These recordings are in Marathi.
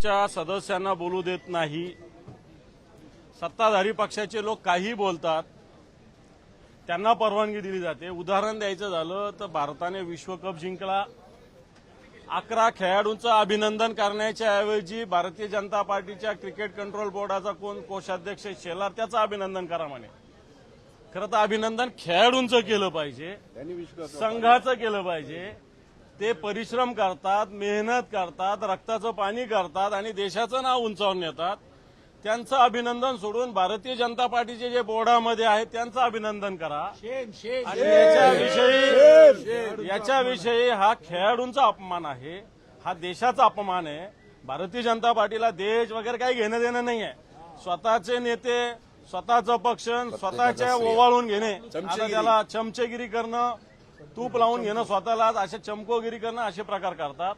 पक्षाच्या सदस्यांना बोलू देत नाही. सत्ताधारी पक्षाचे लोक काही बोलतात त्यांना परवानगी दिली जाते. उदाहरण द्यायचं झालं तर भारताने विश्वकप जिंकला. अकरा खेळाडूंचं अभिनंदन करण्याच्या ऐवजी भारतीय जनता पार्टीच्या क्रिकेट कंट्रोल बोर्डाचा कोण कोषाध्यक्ष शेलार त्याचं अभिनंदन करा म्हणे. खरं तर अभिनंदन खेळाडूंचं केलं पाहिजे संघाचं केलं पाहिजे. ते परिश्रम करतात मेहनत करतात रक्ताचं पाणी करतात आणि देशाचं नाव उंचावून नेतात. त्यांचं अभिनंदन सोडून भारतीय जनता पार्टीचे जे बोर्डामध्ये आहेत त्यांचं अभिनंदन करा. आणि याच्याविषयी याच्याविषयी हा खेळाडूंचा अपमान आहे. हा देशाचा अपमान आहे. भारतीय जनता पार्टीला देश वगैरे काही घेणं देणं नाही आहे. स्वतःचे नेते स्वतःचं पक्ष स्वतःच्या ओवाळून घेणे. आता त्याला चमचेगिरी करणं तूप लावून घेणं स्वतःला अशा चमकोगिरी करणं असे प्रकार करतात.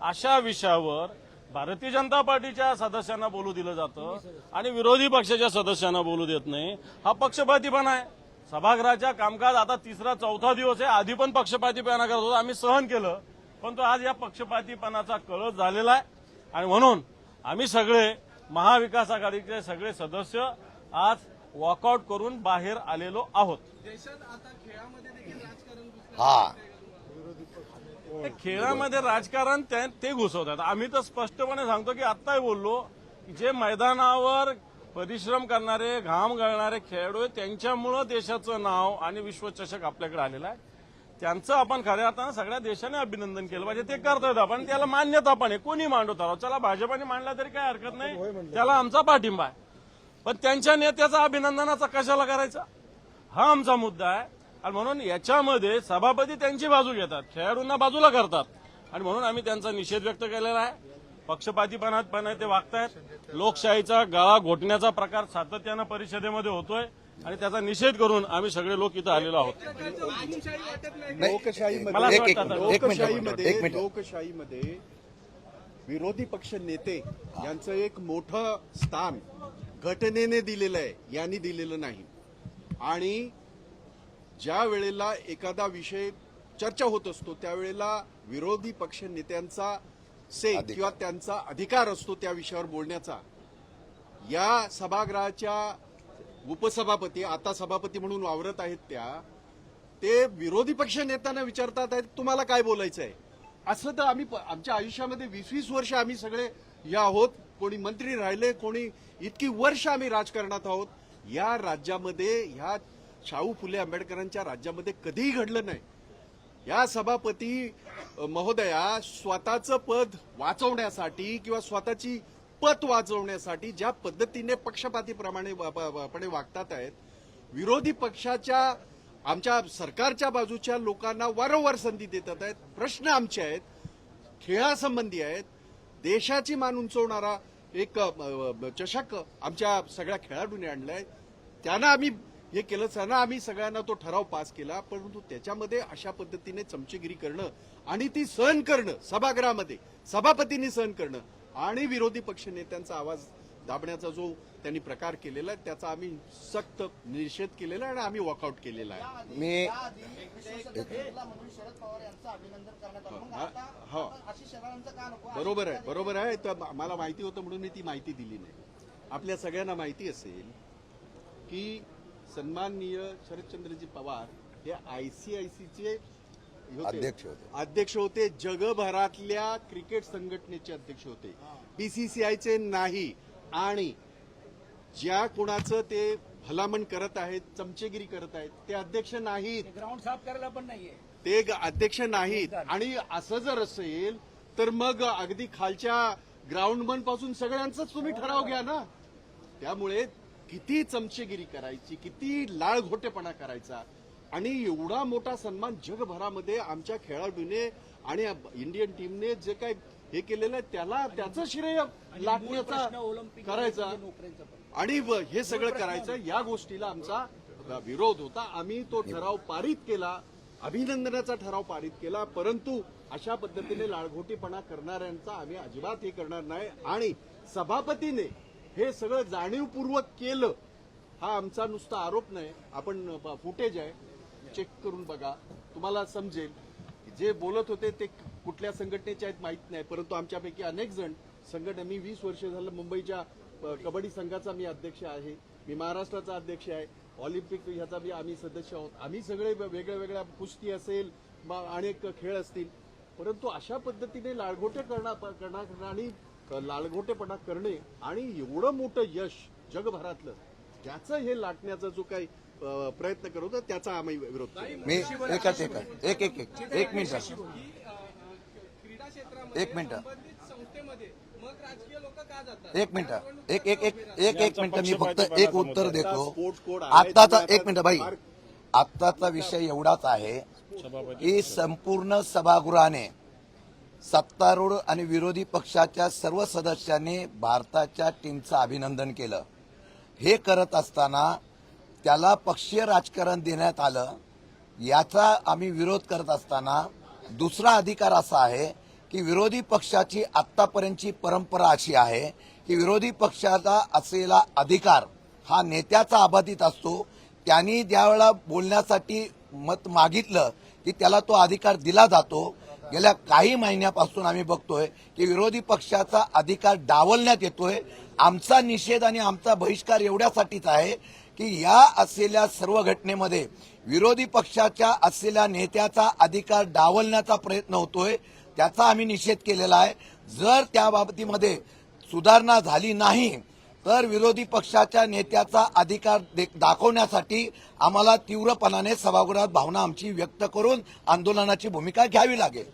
अशा विषयावर भारतीय जनता पार्टीच्या सदस्यांना बोलू दिलं जातं आणि विरोधी पक्षाच्या सदस्यांना बोलू देत नाही. हा पक्षपातीपणा आहे. सभागृहाच्या कामकाज आता तिसरा चौथा दिवस आहे. आधी पण पक्षपातीपणा करत होतो. आम्ही सहन केलं. पण तो आज या पक्षपातीपणाचा कळस झालेला आहे. आणि म्हणून आम्ही सगळे महाविकास आघाडीचे सगळे सदस्य आज वॉकआउट करून बाहेर आलेलो आहोत. देशात आता खेळामध्ये हा. खेळामध्ये राजकारण ते घुसवतात. आम्ही तर स्पष्टपणे सांगतो की आत्ताही बोललो जे मैदानावर परिश्रम करणारे घाम गळणारे खेळाडू आहेत त्यांच्यामुळं देशाचं नाव आणि विश्वचषक आपल्याकडे आलेलं आहे. त्यांचं आपण खऱ्या अर्थानं सगळ्या देशाने अभिनंदन केलं पाहिजे. ते करतोय आपण. त्याला मान्यता पण आहे. कोणी मांडत आहोत चला भाजपाने मांडला तरी काही हरकत नाही. त्याला आमचा पाठिंबा आहे. पण त्यांच्या नेत्याचा अभिनंदनाचा कशाला करायचा? हा आमचा मुद्दा आहे. आणि म्हणून याच्यामध्ये सभापती त्यांची बाजू घेतात खेळाडूंना बाजूला करतात. आणि म्हणून आम्ही त्यांचा निषेध व्यक्त केलेला आहे. पक्षपातीपणात पण ते वागतायत. लोकशाहीचा गळा घोटण्याचा प्रकार सातत्यानं परिषदेमध्ये होतोय आणि त्याचा निषेध करून आम्ही सगळे लोक इथं आलेलो आहोत. लोकशाहीमध्ये विरोधी पक्ष नेते यांचं एक मोठं स्थान घटनेने दिलेलं आहे यांनी दिलेलं नाही. आणि ज्या वेळेला एखादा विषय चर्चा होत असतो त्यावेळेला विरोधी पक्ष नेत्यांचा से. किंवा त्यांचा अधिकार असतो त्या विषयावर बोलण्याचा. या सभागृहाच्या उपसभापती आता सभापती म्हणून वावरत आहेत त्या ते विरोधी पक्ष नेत्यांना विचारतात आहेत तुम्हाला काय बोलायचं आहे असं तर आम्ही आमच्या आयुष्यामध्ये वीस वीस वर्ष आम्ही सगळे या आहोत. कोणी मंत्री राहिले कोणी इतकी वर्ष आम्ही राजकारणात आहोत. या राज्यामध्ये ह्या शाहू फुले आंबेडकरांच्या राज्यामध्ये कधीही घडलं नाही. या सभापती महोदया स्वतःचं पद वाचवण्यासाठी किंवा स्वतःची पत वाचवण्यासाठी ज्या पद्धतीने पक्षपातीप्रमाणे पणे वागतात आहेत विरोधी पक्षाच्या आमच्या सरकारच्या बाजूच्या लोकांना वारंवार संधी देतात आहेत. प्रश्न आमचे आहेत खेळासंबंधी आहेत. देशाची मान उंचवणारा एक चषक आमच्या सगळ्या खेळाडूंनी आणलाय. त्यांना आम्ही हे केलं त्यांना आम्ही सगळ्यांना तो ठराव पास केला परंतु त्याच्यामध्ये अशा पद्धतीने चमचेगिरी करणं आणि ती सहन करणं सभागृहामध्ये सभापतींनी सहन करणं आणि विरोधी पक्ष नेत्यांचा आवाज दाबण्याचा जो त्यांनी प्रकार केलेला आहे त्याचा आम्ही सक्त निषेध केलेला आहे आणि आम्ही वॉकआउट केलेला आहे. मी शरद पवार यांचं अभिनंदन करण्यात आलं मग हा, आता हा. आता आशिष शेलारांचं का नको बरोबर आहे बरोबर आहे. तर मला माहिती होतं म्हणून मी ती माहिती दिली नाही. आपल्या सगळ्यांना माहिती असेल की सन्माननीय शरदचंद्रजी पवार हे आयसीआयसीचे अध्यक्ष होते. अध्यक्ष होते. जगभरातल्या क्रिकेट संघटनेचे अध्यक्ष होते. बीसीसीआयचे नाही. आणि ज्या कोणाचं ते भलामण करत आहेत चमचेगिरी करत आहेत ते अध्यक्ष नाहीत. ग्राउंड साफ करायला पण नाहीये. ते अध्यक्ष नाहीत. आणि असं जर असेल तर मग अगदी खालच्या ग्राउंडमनपासून सगळ्यांचाच तुम्ही ठराव घ्या ना. त्यामुळे किती चमचेगिरी करायची किती लाळघोटेपणा करायचा. आणि एवढा मोठा सन्मान जगभरामध्ये आमच्या खेळाडूने आणि इंडियन टीमने जे काही हे केलेलं आहे त्याला त्याचं श्रेय लाटण्याचा करायचा. आणि व- हे सगळं करायचं या गोष्टीला आमचा विरोध होता. आम्ही तो ठराव पारित केला अभिनंदनाचा ठराव पारित केला परंतु अशा पद्धतीने लाळघोटीपणा करणाऱ्यांचा आम्ही अजिबात हे करणार नाही. आणि सभापतीने हे सगळं जाणीवपूर्वक केलं हा आमचा नुसता आरोप नाही. आपण फुटेज आहे. चेक करून बघा. तुम्हाला समजेल. जे बोलत होते ते कुठल्या संघटनेचे आहेत माहीत नाही. परंतु आमच्यापैकी अनेक जण संघटना मी वीस वर्ष झालं मुंबईच्या कबड्डी संघाचा मी अध्यक्ष आहे. मी महाराष्ट्राचा अध्यक्ष आहे. ऑलिम्पिक ह्याचा बी आम्ही सदस्य आहोत. आम्ही सगळे वेगळ्या वेगळ्या कुस्ती असेल मग अनेक खेळ असतील. परंतु अशा पद्धतीने लाळघोटे करणार आणि लालघोटेपणा करणे आणि एवढं मोठं यश जगभरातलं त्याचं हे लाटण्याचा जो काही प्रयत्न करत होता त्याचा आम्ही विरोध मी एकच एक एक एक एक एक मिनिट एक मिनिट. एक मिनिट. एक एक एक एक एक मिनिट मी फक्त एक उत्तर देतो. आत्ताचा एक मिनिट भाई आत्ताचा विषय एवढाच आहे की संपूर्ण सभागृहाने सत्तारूढ आणि विरोधी पक्षाच्या सर्व सदस्यांनी भारताच्या टीमचं अभिनंदन केलं. हे करत असताना त्याला पक्षीय राजकारण देण्यात आलं. याचा आम्ही विरोध करत असताना दुसरा अधिकार असा आहे की विरोधी पक्षाची आत्तापर्यंतची परंपरा अशी आहे की विरोधी पक्षाचा असलेला अधिकार हा नेत्याचा अबाधित असतो. त्यांनी ज्यावेळेला बोलण्यासाठी मत मागितलं की त्याला तो अधिकार दिला जातो. गेल्या काही महिन्यापासून आम्ही बघतोय की विरोधी पक्षाचा अधिकार डावलण्यात येतोय. आमचा निषेध आणि आमचा बहिष्कार एवढ्यासाठीच आहे की या असलेल्या सर्व घटनेमध्ये विरोधी पक्षाच्या असलेल्या नेत्याचा अधिकार डावलण्याचा प्रयत्न होतोय त्याचा आम्ही निषेध केलेला आहे. जर त्या बाबतीमध्ये सुधारणा झाली नाही तर विरोधी पक्षाच्या नेत्याचा अधिकार दाखवण्यासाठी आम्हाला तीव्रपणाने सभागृहात भावना आमची व्यक्त करून आंदोलनाची भूमिका घ्यावी लागेल.